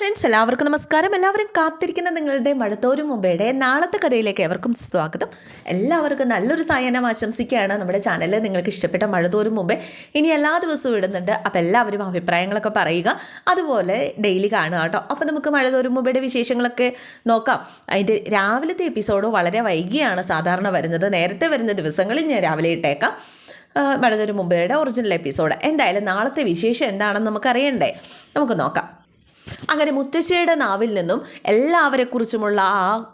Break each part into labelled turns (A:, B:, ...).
A: Friends എല്ലാവർക്കും നമസ്കാരം. എല്ലാവരും കാത്തിരിക്കുന്ന നിങ്ങളുടെ മഴത്തോരും മുമ്പേടെ നാളത്തെ കഥയിലേക്ക് എവർക്കും സ്വാഗതം. എല്ലാവർക്കും നല്ലൊരു സായനം ആശംസിക്കുകയാണ് നമ്മുടെ ചാനലിൽ നിങ്ങൾക്ക് ഇഷ്ടപ്പെട്ട മഴത്തോരും മുമ്പേ ഇനി എല്ലാ ദിവസവും ഇടുന്നുണ്ട്. അപ്പോൾ എല്ലാവരും അഭിപ്രായങ്ങളൊക്കെ പറയുക. അതുപോലെ ഡെയിലി കാണുക കേട്ടോ. അപ്പോൾ നമുക്ക് മഴത്തോരും മുമ്പേടെ വിശേഷങ്ങളൊക്കെ നോക്കാം. അതിന്റെ രാവിലത്തെ എപ്പിസോഡ് വളരെ വൈകിയാണ് സാധാരണ വരുന്നത്. നേരത്തെ വരുന്ന ദിവസങ്ങളിൽ ഞാൻ രാവിലെ ഇട്ടേക്കാം. മഴതൊരു മുമ്പേടെ ഒറിജിനൽ എപ്പിസോഡ് എന്തായാലും നാളത്തെ വിശേഷം എന്താണെന്ന് നമുക്കറിയണ്ടേ? നമുക്ക് നോക്കാം. അങ്ങനെ മുത്തശ്ശിയുടെ നാവിൽ നിന്നും എല്ലാവരെക്കുറിച്ചുമുള്ള ആ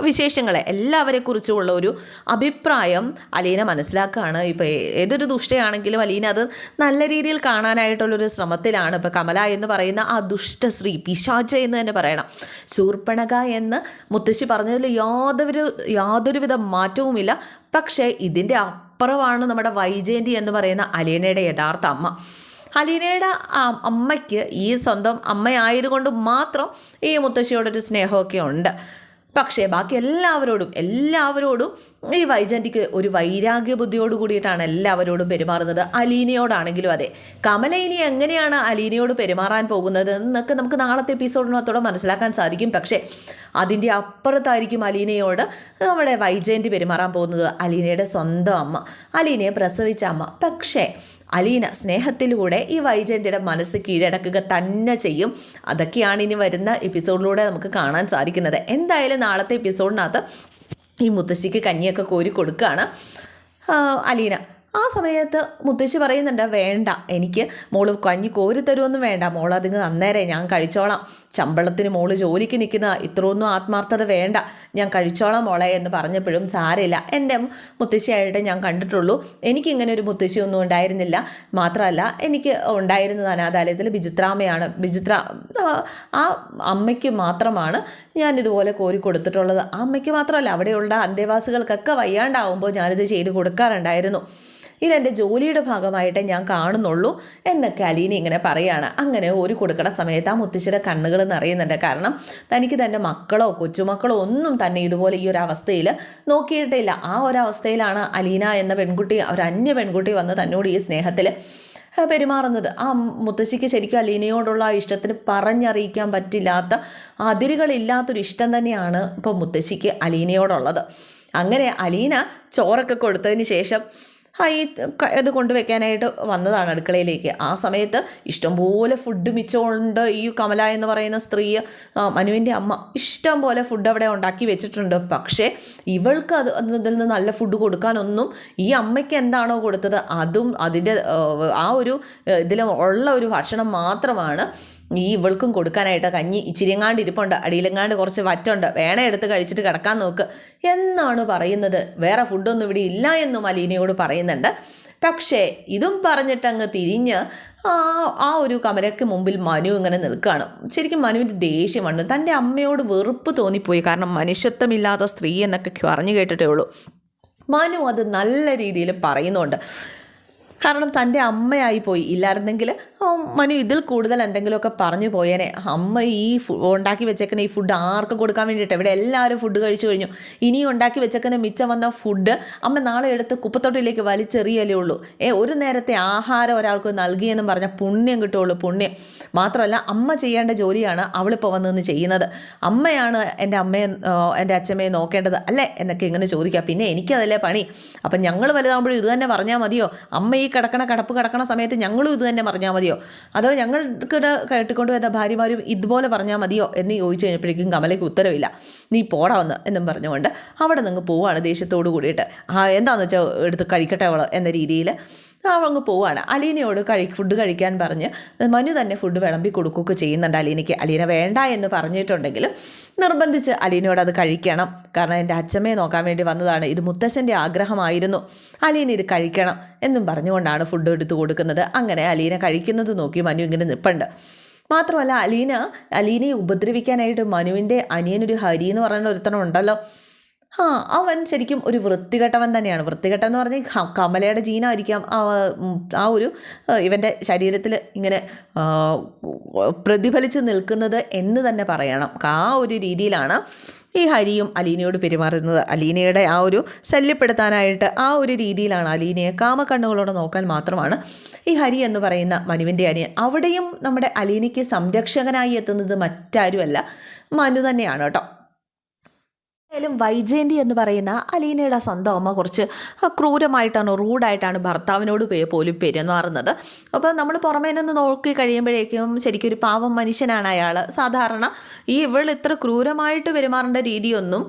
A: വിശേഷങ്ങളെ എല്ലാവരെക്കുറിച്ചുമുള്ള ഒരു അഭിപ്രായം അലീന മനസ്സിലാക്കുകയാണ് ഇപ്പോൾ ഏതൊരു ദുഷ്ടയാണെങ്കിലും അലീന അത് നല്ല രീതിയിൽ കാണാനായിട്ടുള്ളൊരു ശ്രമത്തിലാണ്. ഇപ്പോൾ കമല എന്ന് പറയുന്ന ആ ദുഷ്ട ദുഷ്ടശ്രീ പിശാച എന്ന് തന്നെ പറയണം. ശൂർപ്പണക എന്ന് മുത്തശ്ശി പറഞ്ഞതിൽ യാതൊരു വിധ മാറ്റവുമില്ല. പക്ഷേ ഇതിന്റെ അപ്പുറമാണ് നമ്മുടെ വൈജയന്തി എന്ന് പറയുന്ന അലീനയുടെ യഥാർത്ഥ അമ്മ. അലീനയുടെ അമ്മയ്ക്ക് ഈ സ്വന്തം അമ്മയായതുകൊണ്ട് മാത്രം ഈ മുത്തശ്ശിയോടൊരു സ്നേഹമൊക്കെ ഉണ്ട്. പക്ഷേ ബാക്കി എല്ലാവരോടും എല്ലാവരോടും ഈ വൈജന്തിക്ക് ഒരു വൈരാഗ്യ ബുദ്ധിയോട് കൂടിയിട്ടാണ് എല്ലാവരോടും പെരുമാറുന്നത്. അലീനയോടാണെങ്കിലും അതെ. കമല ഇനി എങ്ങനെയാണ് അലീനയോട് പെരുമാറാൻ പോകുന്നത് എന്നൊക്കെ നമുക്ക് നാളത്തെ എപ്പിസോഡിനകത്തോടെ മനസ്സിലാക്കാൻ സാധിക്കും. പക്ഷേ അതിന്റെ അപ്പുറത്തായിരിക്കും അലീനയോട് നമ്മുടെ വൈജയന്തി പെരുമാറാൻ പോകുന്നത്. അലീനയുടെ സ്വന്തം അമ്മ അലീനയെ പ്രസവിച്ച അമ്മ. പക്ഷേ അലീന സ്നേഹത്തിലൂടെ ഈ വൈജയന്തിയുടെ മനസ്സ് കീഴടക്കുക തന്നെ ചെയ്യും. അതൊക്കെയാണ് ഇനി വരുന്ന എപ്പിസോഡിലൂടെ നമുക്ക് കാണാൻ സാധിക്കുന്നത്. എന്തായാലും നാളത്തെ എപ്പിസോഡിനകത്ത് ഈ മുത്തശ്ശിക്ക് കഞ്ഞിയൊക്കെ കോരി കൊടുക്കുകയാണ് അലീന. ആ സമയത്ത് മുത്തശ്ശി പറയുന്നുണ്ട് വേണ്ട എനിക്ക് മോൾ കഞ്ഞി കോരി തരുമൊന്നും വേണ്ട. മോൾ അതിങ്ങ് അന്നേരെ ഞാൻ കഴിച്ചോളാം. ശമ്പളത്തിന് മോൾ ജോലിക്ക് നിൽക്കുന്ന ഇത്രയൊന്നും ആത്മാർത്ഥത വേണ്ട. ഞാൻ കഴിച്ചോളാം മോളെ എന്ന് പറഞ്ഞപ്പോഴും സാരമില്ല. എന്റെ മുത്തശ്ശിയായിട്ട് ഞാൻ കണ്ടിട്ടുള്ളൂ. എനിക്കിങ്ങനെ ഒരു മുത്തശ്ശിയൊന്നും ഉണ്ടായിരുന്നില്ല. മാത്രമല്ല എനിക്ക് ഉണ്ടായിരുന്നത് അനാഥാലയത്തിൽ ബിജിത്രാമയാണ് ബിജിത്ര ആ, അമ്മയ്ക്ക് മാത്രമാണ് ഞാൻ ഇതുപോലെ കോരി കൊടുത്തിട്ടുള്ളത്. ആ അമ്മയ്ക്ക് മാത്രമല്ല അവിടെയുള്ള അന്തേവാസികൾക്കൊക്കെ വയ്യാണ്ടാവുമ്പോൾ ഞാനിത് ചെയ്ത് കൊടുക്കാറുണ്ടായിരുന്നു. ഇതെന്റെ ജോലിയുടെ ഭാഗമായിട്ടേ ഞാൻ കാണുന്നുള്ളൂ എന്നൊക്കെ അലീന ഇങ്ങനെ പറയുകയാണ് അങ്ങനെ ഒരു കൊടുക്കണ സമയത്ത് ആ മുത്തശ്ശിയുടെ കണ്ണുകൾ നിറയുന്നുണ്ട്. കാരണം തനിക്ക് തന്റെ മക്കളോ കൊച്ചുമക്കളോ ഒന്നും തന്നെ ഇതുപോലെ ഈ ഒരു അവസ്ഥയിൽ നോക്കിയിട്ടില്ല ആ ഒരു അവസ്ഥയിലാണ് അലീന എന്ന പെൺകുട്ടി ഒരു അന്യ പെൺകുട്ടി വന്ന് തന്നോട് ഈ സ്നേഹത്തിൽ പെരുമാറുന്നത്. ആ മുത്തശ്ശിക്ക് ശരിക്കും അലീനയോടുള്ള ഇഷ്ടത്തിന് പറഞ്ഞറിയിക്കാൻ പറ്റില്ലാത്ത അതിരുകളില്ലാത്തൊരു ഇഷ്ടം തന്നെയാണ് ഇപ്പോൾ മുത്തശ്ശിക്ക് അലീനയോടുള്ളത്. അങ്ങനെ അലീന ചോറൊക്കെ കൊടുത്തതിന് ശേഷം ഈ ഇത് കൊണ്ടുവയ്ക്കാനായിട്ട് വന്നതാണ് അടുക്കളയിലേക്ക്. ആ സമയത്ത് ഇഷ്ടംപോലെ ഫുഡ് മിച്ചമുണ്ട്. ഈ കമല എന്ന് പറയുന്ന സ്ത്രീ മനുവിന്റെ അമ്മ ഇഷ്ടം പോലെ ഫുഡ് അവിടെ ഉണ്ടാക്കി വെച്ചിട്ടുണ്ട്. പക്ഷേ ഇവൾക്ക് അത് അതിൽ നിന്ന് നല്ല ഫുഡ് കൊടുക്കാനൊന്നും ഈ അമ്മയ്ക്ക് എന്താണോ കൊടുത്തത് അതും അതിന്റെ ആ ഒരു ഇതിൽ ഉള്ള ഒരു ഭക്ഷണം മാത്രമാണ് ഈ ഇവൾക്കും കൊടുക്കാനായിട്ട് കഞ്ഞി ഇച്ചിരിങ്ങാണ്ട് ഇരിപ്പുണ്ട് അടിയിലെങ്ങാണ്ട് കുറച്ച് വറ്റുണ്ട് വേണേ എടുത്ത് കഴിച്ചിട്ട് കിടക്കാൻ നോക്ക്. എന്നാണ് പറയുന്നത്. വേറെ ഫുഡൊന്നും ഇവിടെ ഇല്ല എന്നും അലീനയോട് പറയുന്നുണ്ട്. പക്ഷേ ഇതും പറഞ്ഞിട്ടങ്ങ് തിരിഞ്ഞ് ആ ഒരു കമലയ്ക്ക് മുമ്പിൽ മനു ഇങ്ങനെ നിൽക്കുകയാണ്. ശരിക്കും മനുവിന്റെ ദേഷ്യമാണ്. തന്റെ അമ്മയോട് വെറുപ്പ് തോന്നിപ്പോയി. കാരണം മനുഷ്യത്വമില്ലാത്ത സ്ത്രീ എന്നൊക്കെ പറഞ്ഞു കേട്ടിട്ടേ ഉള്ളൂ. മനു അത് നല്ല രീതിയിൽ പറയുന്നുണ്ട്. കാരണം തന്റെ അമ്മയായി പോയി. ഇല്ലായിരുന്നെങ്കിൽ മനു ഇതിൽ കൂടുതൽ എന്തെങ്കിലുമൊക്കെ പറഞ്ഞു പോയേനെ. അമ്മ ഈ ഉണ്ടാക്കി വെച്ചേക്കുന്ന ഈ ഫുഡ് ആർക്ക് കൊടുക്കാൻ വേണ്ടിയിട്ട് ഇവിടെ എല്ലാവരും ഫുഡ് കഴിച്ചു കഴിഞ്ഞു. ഇനി ഉണ്ടാക്കി വെച്ചേക്കുന്ന മിച്ചം വന്ന ഫുഡ് അമ്മ നാളെ എടുത്ത് കുപ്പത്തൊട്ടിലേക്ക് വലിച്ചെറിയലേ ഉള്ളൂ. ഏ ഒരു നേരത്തെ ആഹാരം ഒരാൾക്ക് നൽകിയെന്നും പറഞ്ഞാൽ പുണ്യം കിട്ടുള്ളൂ പുണ്യം. മാത്രമല്ല അമ്മ ചെയ്യേണ്ട ജോലിയാണ് അവളിപ്പോൾ വന്നു ചെയ്യുന്നത്. അമ്മയാണ് എന്റെ അമ്മയെ എന്റെ അച്ഛമ്മയെ നോക്കേണ്ടത് അല്ലേ എന്നൊക്കെ ഇങ്ങനെ ചോദിക്കുക. പിന്നെ എനിക്കതല്ലേ പണി. അപ്പം ഞങ്ങൾ വലുതാകുമ്പോഴും ഇത് തന്നെ പറഞ്ഞാൽ മതിയോ? അമ്മ ഈ കിടക്കണ കിടപ്പ് കിടക്കണ സമയത്ത് ഞങ്ങളും ഇത് തന്നെ പറഞ്ഞാൽ മതിയോ? അതോ ഞങ്ങൾക്ക് കേട്ടിക്കൊണ്ട് വരുന്ന ഭാര്യമാരും ഇതുപോലെ പറഞ്ഞാൽ മതിയോ എന്ന് ചോദിച്ചു കഴിഞ്ഞപ്പോഴേക്കും കമലയ്ക്ക് ഉത്തരവില്ല. നീ പോടാ വന്ന് എന്നും പറഞ്ഞുകൊണ്ട് അവിടെ നിന്ന് പോവാണ് ദേഷ്യത്തോടു കൂടിയിട്ട്. ആ എന്താണെന്ന് വെച്ചാൽ എടുത്ത് കഴിക്കട്ടെ അവൾ എന്ന രീതിയിൽ അവൾ അങ്ങ് പോവാണ്. അലീനയോട് കഴി ഫുഡ് കഴിക്കാൻ പറഞ്ഞ് മനു തന്നെ ഫുഡ് വിളമ്പി കൊടുക്കുകയൊക്കെ ചെയ്യുന്നുണ്ട് അലീനയ്ക്ക്. അലീന വേണ്ട എന്ന് പറഞ്ഞിട്ടുണ്ടെങ്കിലും നിർബന്ധിച്ച് അലീനയോട് അത് കഴിക്കണം. കാരണം എന്റെ അച്ഛമ്മയെ നോക്കാൻ വേണ്ടി വന്നതാണ്. ഇത് മുത്തശ്ശന്റെ ആഗ്രഹമായിരുന്നു. അലീന ഇത് കഴിക്കണം എന്നും പറഞ്ഞുകൊണ്ടാണ് ഫുഡ് എടുത്തു കൊടുക്കുന്നത്. അങ്ങനെ അലീന കഴിക്കുന്നത് നോക്കി മനു ഇങ്ങനെ നിൽപ്പുണ്ട് മാത്രമല്ല അലീന അലീനയെ ഉപദ്രവിക്കാനായിട്ട് മനുവിന്റെ അനിയനൊരു ഹരി എന്ന് പറയുന്ന ഒരുത്തണം ഉണ്ടല്ലോ ആ അവൻ ശരിക്കും ഒരു വൃത്തികെട്ടവൻ തന്നെയാണ്. വൃത്തികെട്ടം എന്ന് പറഞ്ഞാൽ കമലയുടെ ജീനായിരിക്കാം ആ ആ ഒരു ഇവന്റെ ശരീരത്തിൽ ഇങ്ങനെ പ്രതിഫലിച്ച് നിൽക്കുന്നത് എന്ന് തന്നെ പറയണം. ആ ഒരു രീതിയിലാണ് ഈ ഹരിയും അലീനയോട് പെരുമാറുന്നത്. അലീനയുടെ ആ ഒരു ശല്യപ്പെടുത്താനായിട്ട് ആ ഒരു രീതിയിലാണ് അലീനയെ കാമക്കണ്ണുകളോട് നോക്കാൻ മാത്രമാണ് ഈ ഹരി എന്ന് പറയുന്ന മനുവിന്റെ അനിയൻ. അവിടെയും നമ്മുടെ അലീനയ്ക്ക് സംരക്ഷകനായി എത്തുന്നത് മറ്റാരുമല്ല. മനു തന്നെയാണ് കേട്ടോ. വൈജയന്തി എന്ന് പറയുന്ന അലീനയുടെ സ്വന്തം അമ്മ കുറച്ച് ക്രൂരമായിട്ടാണ് റൂഡായിട്ടാണ് ഭർത്താവിനോട് പോലും പെരുമാറുന്നത്. അപ്പോൾ നമ്മൾ പുറമേ നിന്ന് നോക്കി കഴിയുമ്പോഴേക്കും ശരിക്കും ഒരു പാവം മനുഷ്യനാണ് അയാൾ സാധാരണ ഈ ഇവൾ ഇത്ര ക്രൂരമായിട്ട് പെരുമാറേണ്ട രീതിയൊന്നും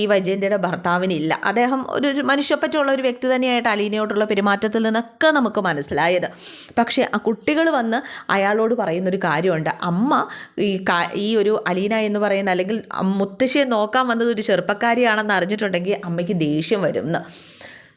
A: ഈ വൈജയന്തിയുടെ ഭർത്താവിനില്ല. അദ്ദേഹം ഒരു മനുഷ്യപ്പറ്റുള്ള ഒരു വ്യക്തി തന്നെയായിട്ട് അലീനയോടുള്ള പെരുമാറ്റത്തിൽ നിന്നൊക്കെ നമുക്ക് മനസ്സിലായത്. പക്ഷേ ആ കുട്ടികൾ വന്ന് അയാളോട് പറയുന്നൊരു കാര്യമുണ്ട്. അമ്മ ഈ ഈ ഒരു അലീന എന്ന് പറയുന്ന അല്ലെങ്കിൽ മുത്തശ്ശിയെ നോക്കാൻ വന്നത് ഒരു ചെറുപ്പക്കാരിയാണെന്ന് അറിഞ്ഞിട്ടുണ്ടെങ്കിൽ അമ്മയ്ക്ക് ദേഷ്യം വരും എന്ന്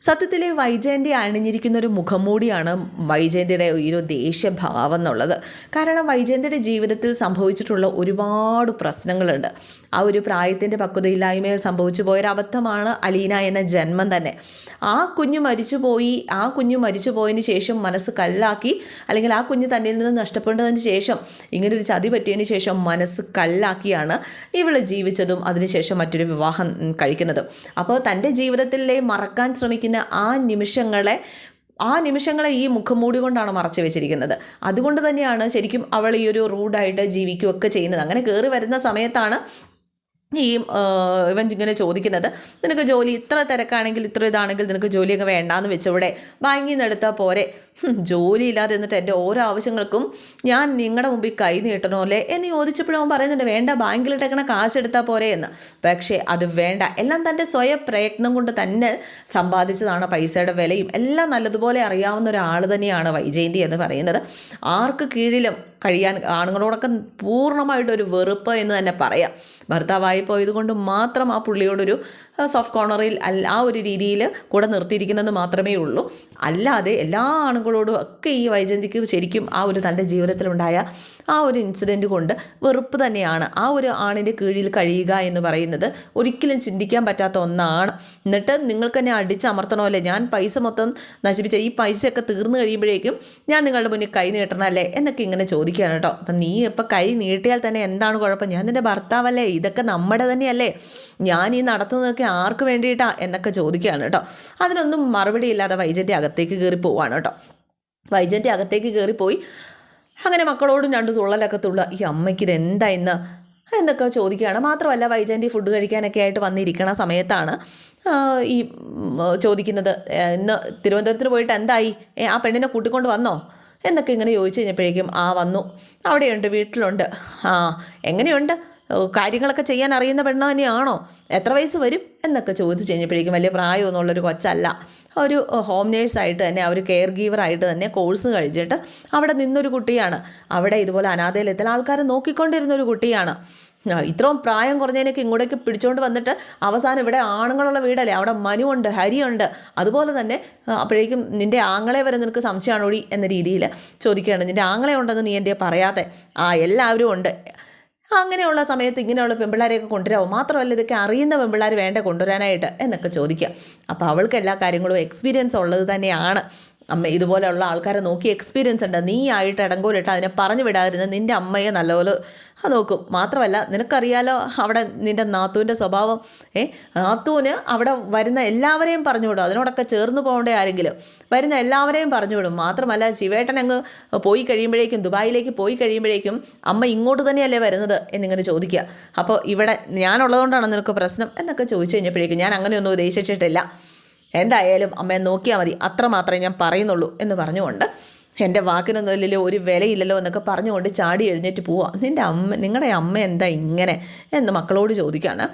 A: സത്യത്തിൽ വൈജയന്തി അണിഞ്ഞിരിക്കുന്ന ഒരു മുഖംമൂടിയാണ് വൈജയന്തിയുടെ ഒരു ദേഷ്യഭാവം എന്നുള്ളത്. കാരണം വൈജയന്തിയുടെ ജീവിതത്തിൽ സംഭവിച്ചിട്ടുള്ള ഒരുപാട് പ്രശ്നങ്ങളുണ്ട്. ആ ഒരു പ്രായത്തിന്റെ പക്വതയില്ലായ്മയിൽ സംഭവിച്ചു പോയൊരു അബദ്ധമാണ് അലീന എന്ന ജന്മം തന്നെ. ആ കുഞ്ഞ് മരിച്ചുപോയി ആ കുഞ്ഞ് മരിച്ചു പോയതിന് ശേഷം മനസ്സ് കല്ലാക്കി അല്ലെങ്കിൽ ആ കുഞ്ഞ് തന്നിൽ നിന്ന് നഷ്ടപ്പെട്ടതിന് ശേഷം ഇങ്ങനൊരു ചതി പറ്റിയതിന് ശേഷം മനസ്സ് കല്ലാക്കിയാണ് ഇവൾ ജീവിച്ചതും അതിനുശേഷം മറ്റൊരു വിവാഹം കഴിക്കുന്നതും. അപ്പോൾ തന്റെ ജീവിതത്തിലെ മറക്കാൻ ശ്രമിക്കുന്ന ആ നിമിഷങ്ങളെ ആ നിമിഷങ്ങളെ ഈ മുഖംമൂടി കൊണ്ടാണ് മറച്ചു വെച്ചിരിക്കുന്നത്. അതുകൊണ്ട് തന്നെയാണ് ശരിക്കും അവൾ ഈ ഒരു റൂഡായിട്ട് ജീവിക്കുകയൊക്കെ ചെയ്യുന്നത്. അങ്ങനെ കയറി വരുന്ന സമയത്താണ് ഈ ഇവൻ ഇങ്ങനെ ചോദിക്കുന്നത് നിനക്ക് ജോലി ഇത്ര തിരക്കാണെങ്കിൽ ഇത്ര ഇതാണെങ്കിൽ നിനക്ക് ജോലിയൊക്കെ വേണ്ടാന്ന് വെച്ചവിടെ ബാങ്കിൽ നിന്ന് എടുത്താൽ പോരെ ജോലി ഇല്ലാതെ എന്നിട്ട് എന്റെ ഓരോ ആവശ്യങ്ങൾക്കും ഞാൻ നിങ്ങളുടെ മുമ്പിൽ കൈ നീട്ടണോ അല്ലേ എന്ന് ചോദിച്ചപ്പോഴും അവൻ പറയുന്നുണ്ട് വേണ്ട ബാങ്കിലിട്ടേക്കണ കാശ് എടുത്താൽ പോരെ എന്ന്. പക്ഷേ അത് വേണ്ട. എല്ലാം തന്റെ സ്വയം പ്രയത്നം കൊണ്ട് തന്നെ സമ്പാദിച്ചതാണ് പൈസയുടെ വിലയും. എല്ലാം നല്ലതുപോലെ അറിയാവുന്ന ഒരാൾ തന്നെയാണ് വൈജയന്തി എന്ന് പറയുന്നത്. ആർക്ക് കീഴിലും കഴിയാൻ ആണുങ്ങളോടൊക്കെ പൂർണമായിട്ടൊരു വെറുപ്പ് എന്ന് തന്നെ പറയാം. ഭർത്താവായി പോയത് കൊണ്ട് മാത്രം ആ പുള്ളിയോടൊരു സോഫ്റ്റ് കോർണറിൽ ആ ഒരു രീതിയിൽ കൂടെ നിർത്തിയിരിക്കുന്നത് മാത്രമേ ഉള്ളൂ. അല്ലാതെ എല്ലാ ആണുങ്ങളോടും ഒക്കെ ഈ വൈജന്തിക്ക് ശരിക്കും ആ ഒരു തന്റെ ജീവിതത്തിലുണ്ടായ ആ ഒരു ഇൻസിഡന്റ് കൊണ്ട് വെറുപ്പ് തന്നെയാണ്. ആ ഒരു ആണിന്റെ കീഴിൽ കഴിയുക എന്ന് പറയുന്നത് ഒരിക്കലും ചിന്തിക്കാൻ പറ്റാത്ത ഒന്നാണ്. എന്നിട്ട് നിങ്ങൾക്ക് തന്നെ അടിച്ചമർത്തണമല്ലേ? ഞാൻ പൈസ മൊത്തം നശിപ്പിച്ച ഈ പൈസയൊക്കെ തീർന്നു കഴിയുമ്പോഴേക്കും ഞാൻ നിങ്ങളുടെ മുന്നിൽ കൈ നീട്ടണമല്ലേ? എന്നൊക്കെ ഇങ്ങനെ ചോദിക്കുകയാണ് കേട്ടോ. അപ്പം നീ ഇപ്പം കൈ നീട്ടിയാൽ തന്നെ എന്താണ് കുഴപ്പം? ഞാൻ നിന്റെ ഭർത്താവല്ലേ? ഇതൊക്കെ നമ്മുടെ തന്നെയല്ലേ? ഞാൻ ഈ നടത്തുന്നതൊക്കെ ആർക്ക് വേണ്ടിയിട്ടാ? എന്നൊക്കെ ചോദിക്കുകയാണ് കേട്ടോ. അതിനൊന്നും മറുപടി ഇല്ലാതെ വൈജന്റെ അകത്തേക്ക് കയറി പോവാണ് കേട്ടോ. വൈജന്റെ അകത്തേക്ക് കയറിപ്പോയി അങ്ങനെ മക്കളോടും രണ്ട് തുള്ളലൊക്കെ തുള്ള ഈ അമ്മയ്ക്ക് ഇത് എന്താ ഇന്ന്? എന്നൊക്കെ ചോദിക്കുകയാണ്. മാത്രമല്ല വൈജയന്തി ഫുഡ് കഴിക്കാനൊക്കെ ആയിട്ട് വന്നിരിക്കണ സമയത്താണ് ഈ ചോദിക്കുന്നത് "ഏ, ഇന്ന് തിരുവനന്തപുരത്തിന് പോയിട്ട് എന്തായി? ആ പെണ്ണിനെ കൂട്ടിക്കൊണ്ട് വന്നോ? എന്നൊക്കെ ഇങ്ങനെ ചോദിച്ചു കഴിഞ്ഞപ്പോഴേക്കും ആ വന്നു. അവിടെയുണ്ട് വീട്ടിലുണ്ട്. ആ എങ്ങനെയുണ്ട്? കാര്യങ്ങളൊക്കെ ചെയ്യാൻ അറിയുന്ന പെണ്ണ് തന്നെയാണോ? എത്ര വയസ്സ് വരും എന്നൊക്കെ ചോദിച്ചു കഴിഞ്ഞപ്പോഴേക്കും വലിയ പ്രായമൊന്നുമുള്ളൊരു കൊച്ചല്ല. ഒരു ഹോം നേഴ്സായിട്ട് തന്നെ ഒരു കെയർ ഗീവറായിട്ട് തന്നെ കോഴ്സ് കഴിഞ്ഞിട്ട് അവിടെ നിന്നൊരു കുട്ടിയാണ്. അവിടെ ഇതുപോലെ അനാഥയിലെത്തൽ ആൾക്കാരെ നോക്കിക്കൊണ്ടിരുന്ന ഒരു കുട്ടിയാണ്. ഇത്രയും പ്രായം കുറഞ്ഞതിനൊക്കെ ഇങ്ങോട്ടേക്ക് പിടിച്ചുകൊണ്ട് വന്നിട്ട് അവസാനം ഇവിടെ ആണുങ്ങളുള്ള വീടല്ലേ? അവിടെ മനുവുണ്ട് ഹരിയുണ്ട്. അതുപോലെ തന്നെ അപ്പോഴേക്കും നിന്റെ ആങ്ങളെ വരെ നിനക്ക് സംശയമാണോടി എന്ന രീതിയിൽ ചോദിക്കുകയാണ്. നിന്റെ ആങ്ങളെ ഉണ്ടെന്ന് നീ എന്റെ പറയാതെ ആ എല്ലാവരും ഉണ്ട്. അങ്ങനെയുള്ള സമയത്ത് ഇങ്ങനെയുള്ള പെമ്പിള്ളാരെയൊക്കെ കൊണ്ടുവരാമോ മാത്രമല്ല ഇതൊക്കെ അറിയുന്ന പെമ്പിള്ളാർ വേണ്ട കൊണ്ടുവരാനായിട്ട് എന്നൊക്കെ ചോദിക്കുക. അപ്പോൾ അവൾക്ക് എല്ലാ കാര്യങ്ങളും എക്സ്പീരിയൻസ് ഉള്ളത് തന്നെയാണ്. അമ്മ ഇതുപോലെയുള്ള ആൾക്കാരെ നോക്കി എക്സ്പീരിയൻസ് ഉണ്ട്. നീ ആയിട്ട് ഇടങ്കോലിട്ട് അതിനെ പറഞ്ഞു വിടാതിരുന്ന നിന്റെ അമ്മയെ നല്ലപോലെ നോക്കും. മാത്രമല്ല നിനക്കറിയാലോ അവിടെ നിന്റെ നാത്തൂന്റെ സ്വഭാവം ഏ നാത്തൂന് അവിടെ വരുന്ന എല്ലാവരെയും പറഞ്ഞു വിടും. അതിനോടൊക്കെ ചേർന്ന് പോകേണ്ട ആരെങ്കിലും വരുന്ന എല്ലാവരെയും പറഞ്ഞു വിടും. മാത്രമല്ല ശിവേട്ടൻ അങ്ങ് പോയി കഴിയുമ്പോഴേക്കും ദുബായിലേക്ക് പോയി കഴിയുമ്പോഴേക്കും അമ്മ ഇങ്ങോട്ട് തന്നെയല്ലേ വരുന്നത് എന്നിങ്ങനെ ചോദിക്കുക. അപ്പോൾ ഇവിടെ ഞാനുള്ളതുകൊണ്ടാണ് നിനക്ക് പ്രശ്നം എന്നൊക്കെ ചോദിച്ചു കഴിഞ്ഞപ്പോഴേക്കും ഞാൻ അങ്ങനെയൊന്നും ഉദ്ദേശിച്ചിട്ടില്ല. എന്തായാലും അമ്മയെ നോക്കിയാൽ മതി. അത്ര മാത്രമേ ഞാൻ പറയുന്നുള്ളൂ എന്ന് പറഞ്ഞുകൊണ്ട് എന്റെ വാക്കിനൊന്നും ഇല്ലല്ലോ ഒരു വിലയില്ലല്ലോ എന്നൊക്കെ പറഞ്ഞുകൊണ്ട് ചാടി എഴുന്നേറ്റ് പോവാം. നിന്റെ അമ്മ നിങ്ങളുടെ അമ്മ എന്താ ഇങ്ങനെ? എന്ന് മക്കളോട് ചോദിക്കുകയാണ്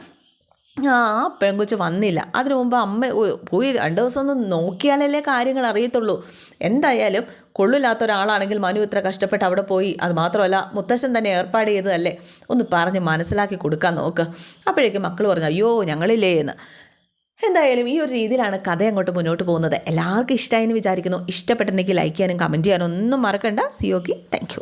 A: ആ പെൺകൊച്ച് വന്നില്ല. അതിനു മുമ്പ് അമ്മ പോയി രണ്ട് ദിവസം ഒന്ന് നോക്കിയാലല്ലേ കാര്യങ്ങൾ അറിയത്തുള്ളൂ. എന്തായാലും കൊള്ളില്ലാത്ത ഒരാളാണെങ്കിൽ മനു ഇത്ര കഷ്ടപ്പെട്ട് അവിടെ പോയി. അത് മാത്രമല്ല മുത്തശ്ശൻ തന്നെ ഏർപ്പാട് ചെയ്തതല്ലേ? ഒന്ന് പറഞ്ഞ് മനസ്സിലാക്കി കൊടുക്കാൻ നോക്ക്. അപ്പോഴേക്കും മക്കൾ പറഞ്ഞു അയ്യോ ഞങ്ങളില്ലേ എന്ന്. എന്തായാലും ഈ ഒരു രീതിയിലാണ് കഥ അങ്ങോട്ട് മുന്നോട്ട് പോകുന്നത്. എല്ലാവർക്കും ഇഷ്ടമായി എന്ന് വിചാരിക്കുന്നു. ഇഷ്ടപ്പെട്ടിട്ടുണ്ടെങ്കിൽ ലൈക്ക് ചെയ്യാനും കമന്റ് ചെയ്യാനും ഒന്നും മറക്കണ്ട. സിയോക്കി താങ്ക്